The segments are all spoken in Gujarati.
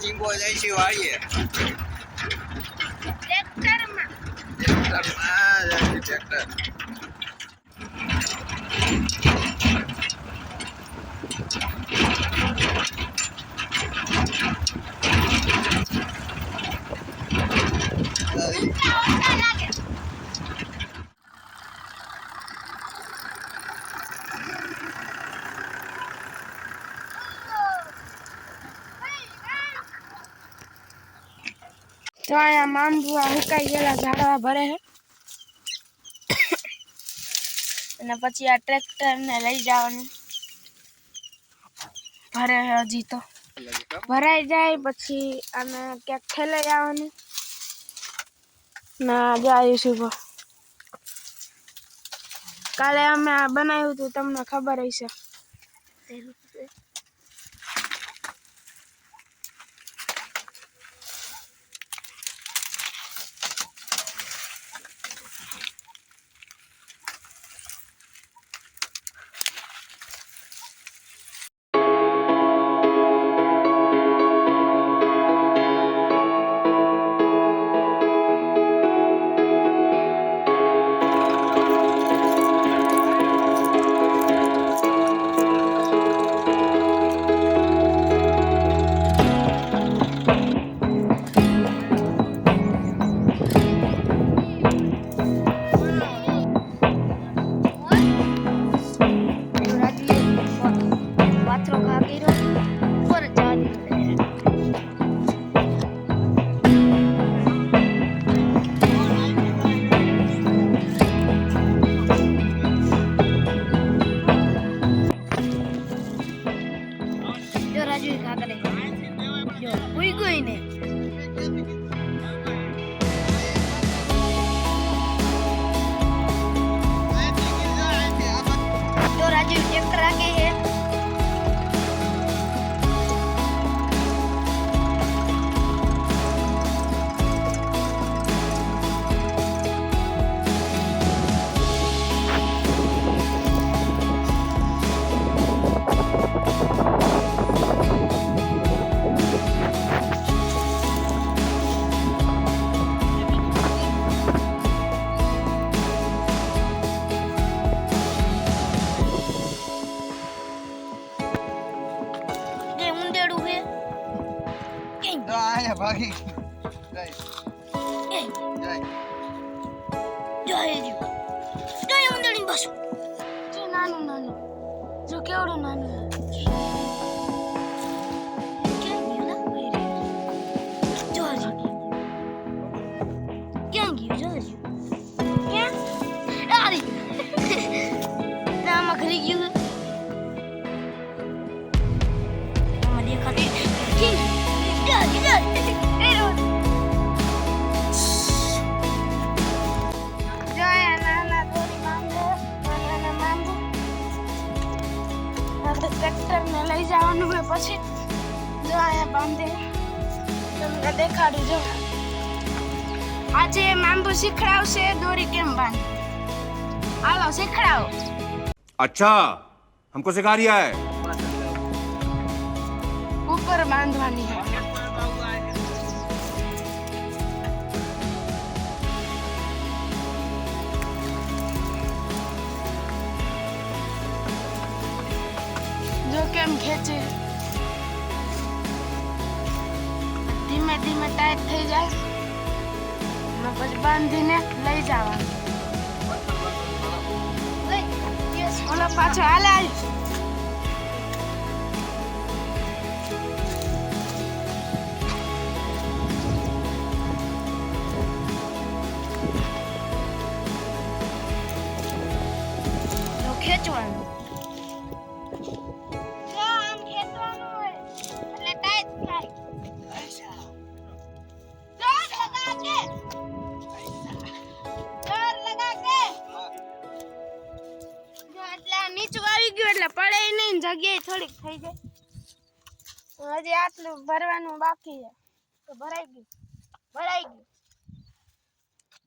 ચીંબો જાય છે વાળીએ. ટ્રેક્ટરમાં. ટ્રેક્ટરમાં જાય છે ટ્રેક્ટર તો અહીંયા માંડવા, હુકાઈ ગયેલા, ઝાડવા ભરે છે. અને પછી આ ટ્રેક્ટરને લઈ જવાનું. ભરે છે હજી તો. ભરાઈ જાય, પછી અને ક્યાંક ઠેલે જવાનું. ના જાય શુભ કાલે અમે આ બનાવ્યું હતું, તમને ખબર હશે. જાય જો હે જો જો એ ઊંડેડી બસ જો નાનું નાનું જો તમને દેખાડું જો આજે માંબુ શીખડાવશે દોરી કેમ બાંધ હાલો શીખડાવો अच्छा हमको सिखा रिया है ઉપર બાંધવાની હોય જો કેમ ખેંચે ધીમે ધીમે ટાઈટ થઈ જાય અને પછી બાંધીને લઈ જવાનું ઓલા પાછો હાલે આવી એટલે પડે નહીં ને જગ્યાએ થોડીક થઈ જાય. હજી આટલું ભરવાનું બાકી છે. તો ભરાઈ ગયું. ભરાઈ ગયું.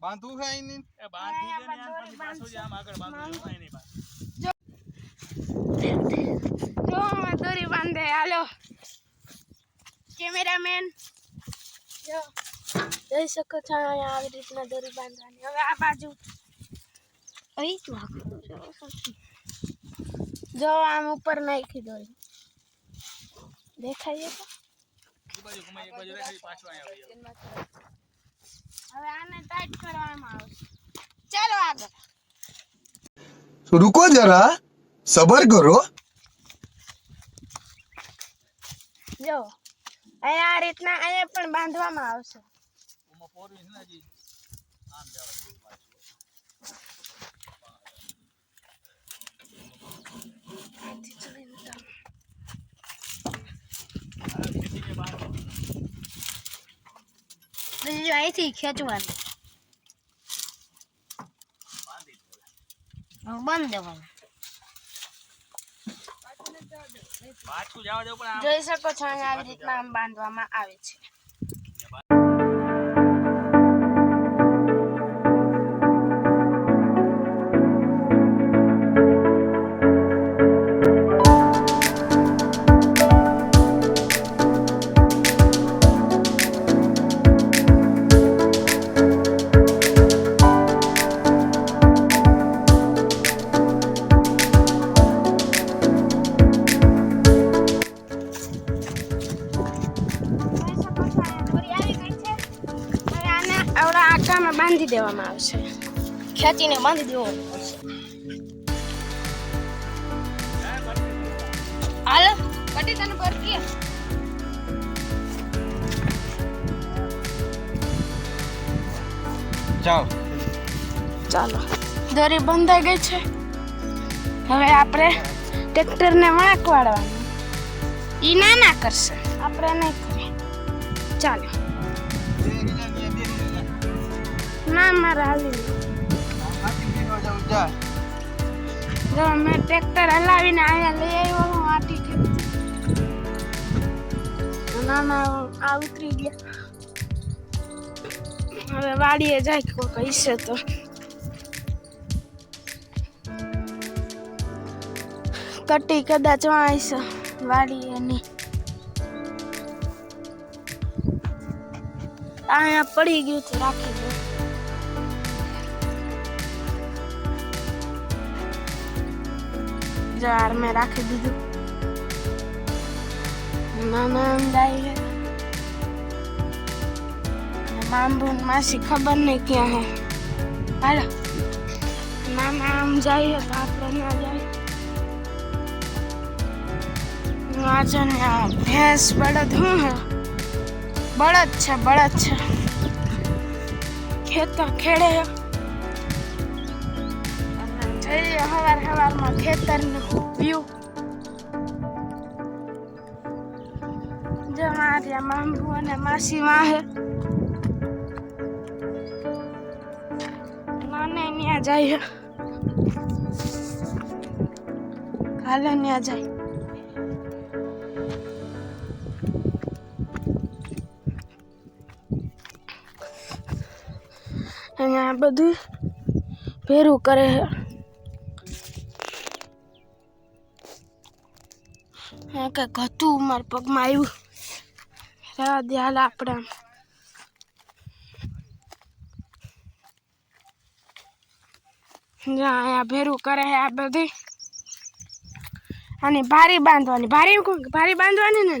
બાંધવું છે એની અહીંયા પણ દોરી બાંધશું. જો આમાં દોરી બાંધે હાલો. કેમેરામેન. જો. જોઈ શકો છો અહીંયા આવી રીતના દોરી બાંધવાની. હવે આ બાજુ. અહીં જ જાઓ છો. જો આમ ઉપર નાખી દો. દેખાય હવે આને ટાઈટ કરવામાં આવશે. ચાલો આગળ. રૂકો જરા સબર કરો. જો અહીંયા આ રીતના અહીંયા પણ બાંધવામાં આવશે. બીજું અહીંથી ખેંચવાનું. બંધ દેવાનું. જોઈ શકો છો આવી રીતના આમ બાંધવામાં આવે છે. બાંધી દેવામાં આવશે. ખેતીને બાંધી દેવો હાલ કટી તને પર કે. જાઓ. ચાલો દોરી બંધાઈ ગઈ છે. હવે આપણે ટ્રેક્ટરને વળાંક વાળવાનું. ના ના કરશે. આપણે નહીં કરીએ. ચાલો. ના મારે હાલી જો, મેં ટ્રેક્ટર હલાવીને અહીંયા લઈ આવ્યો હું આટી કે ના ના આ ઉતરી ગયા. હવે વાડીએ જાય કોઈ કહીશે તો. કટી કદાચ વાંચ વાડીએ એની અહીંયા પડી ગયું છે રાખી દો જાર મેં રાખી દીધું મામા અંદાઈ મામબુ માસી ખબર નહીં ક્યાં હે હાલો મામા આમ જાય તો ના જાય આજે ભેંસ બળદ હું હે બળદ છે બળદ છે ખેતર ખેડે જઈએ હવાર હવારમાં ખેતરનું વ્યૂ જો મારી મામુ અને માસી વાહે. નાને ત્યાં જાય. કાલે ત્યાં જાય. અહીંયા બધું ભેરું કરે છે. કંઈક હતું મારા પગમાં આવ્યું રહેવા દે હાલ આપણે અહીંયા ભેરું કરે છે આ બધી. અને ભારી બાંધવાની. ભારી કોણ? ભારી બાંધવાની ને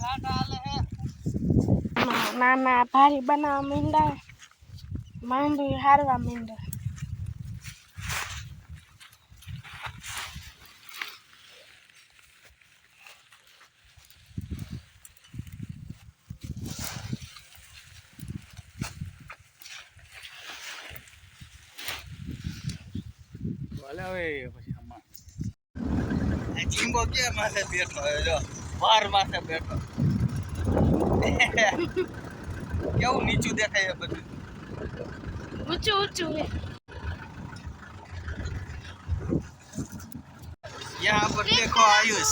ગાડા હાલે. એવું કરતો આમ ગાડા હાલે આમ ગાડા હાલે હે ના ના ના ભારી બનાવવા માંડ્યા. માંડવી હારવા માંડ્યા. ભલે હવે પછી આમાં. ચીંબો કે માથે બેઠો જો વાર માથે બેઠો. કેવું નીચું દેખાય બધું ઊંચું ઊંચું यहाँ पर देखो आयुष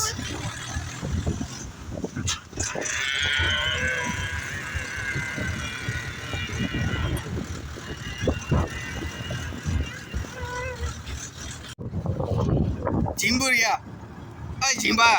चिम्बुरिया अय चिम्बा